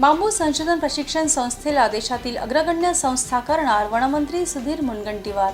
बांबू संशोधन प्रशिक्षण संस्थेला देशातील अग्रगण्य संस्था करणार वनमंत्री सुधीर मुनगंटीवार.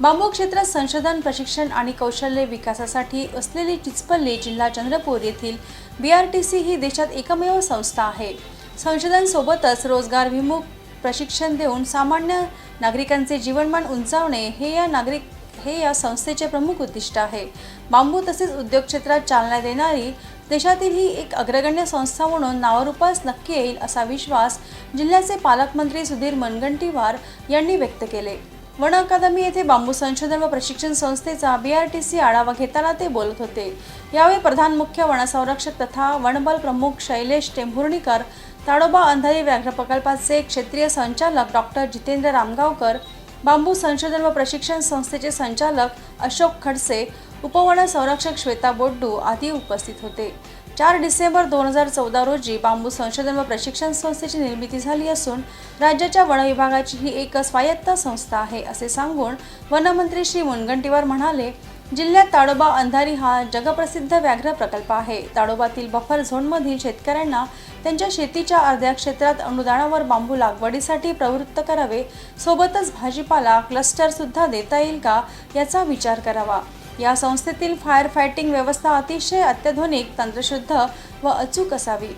बांबू क्षेत्रात संशोधन प्रशिक्षण आणि कौशल्य विकासासाठी असलेली चिचपल्ली जिल्हा चंद्रपूर येथील बी आर टी सी ही देशात एकमेव संस्था आहे. संशोधन सोबतच रोजगारभिमुख प्रशिक्षण देऊन सामान्य नागरिकांचे जीवनमान उंचावणे हे या नागरिक हे या संस्थेचे प्रमुख उद्दिष्ट आहे. बांबू तसेच उद्योग क्षेत्रात चालना देणारी देशातील ही एक अग्रगण्य संस्था म्हणून नावारूपास नक्की येईल असा विश्वास जिल्ह्याचे पालकमंत्री सुधीर मुनगंटीवार यांनी व्यक्त केले. वन अकादमी येथे बांबू संशोधन व प्रशिक्षण संस्थेचा बी आर टी सी आढावा घेताना ते बोलत होते. यावेळी प्रधान मुख्य वनसंरक्षक तथा वनबल प्रमुख शैलेश टेंभुर्णीकर ताडोबा अंधारी व्याघ्र प्रकल्पाचे क्षेत्रीय संचालक डॉक्टर जितेंद्र रामगावकर बांबू संशोधन व प्रशिक्षण संस्थेचे संचालक अशोक खडसे उपवन संरक्षक श्वेता बोड्डू आदी उपस्थित होते. चार डिसेंबर दोन हजार चौदा रोजी बांबू संशोधन व प्रशिक्षण संस्थेची निर्मिती झाली असून राज्याच्या वन विभागाची ही एक स्वायत्त संस्था आहे असे सांगून वनमंत्री श्री मुनगंटीवार म्हणाले जिल्ह्यात ताडोबा अंधारी हा जगप्रसिद्ध व्याघ्र प्रकल्प आहे. ताडोबातील बफर झोनमधील शेतकऱ्यांना त्यांच्या शेतीच्या अर्ध्या क्षेत्रात अनुदानावर बांबू लागवडीसाठी प्रवृत्त करावे सोबतच भाजीपाला क्लस्टर सुद्धा देता येईल का याचा विचार करावा. या संस्थेतील फायर फायटिंग व्यवस्था अतिशय अत्याधुनिक तंत्रशुद्ध व अचूक असावी.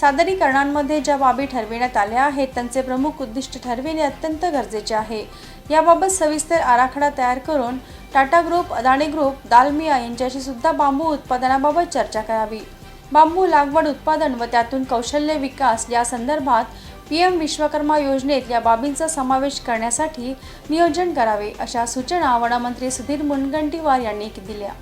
सादरीकरणांमध्ये ज्या बाबी ठरविण्यात आल्या आहेत त्यांचे प्रमुख उद्दिष्ट ठरविणे अत्यंत गरजेचे आहे. याबाबत सविस्तर आराखडा तयार करून टाटा ग्रुप अदाणी ग्रुप दालमिया यांच्याशी सुद्धा बांबू उत्पादनाबाबत चर्चा करावी. बांबू लागवड उत्पादन व त्यातून कौशल्य विकास या संदर्भात पी एम विश्वकर्मा योजनेत या बाबींचा समावेश करण्यासाठी नियोजन करावे अशा सूचना वनमंत्री सुधीर मुनगंटीवार यांनी दिल्या.